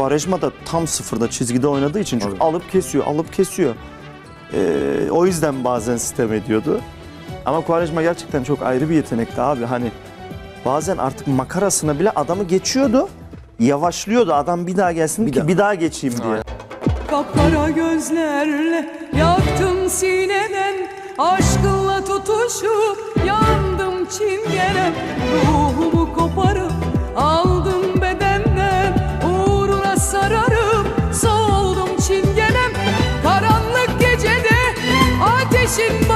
Quaresma da tam sıfırda çizgide oynadığı için çünkü alıp kesiyor, alıp kesiyor. Ee, o yüzden bazen sitem ediyordu. Ama Quaresma gerçekten çok ayrı bir yetenekti abi. Hani bazen artık makarasına bile adamı geçiyordu. Yavaşlıyordu adam bir daha gelsin ki bir daha geçeyim diye. Kapkara gözlerle yaktım sineden Aşkınla tutuşup yandım çingenem Ruhum should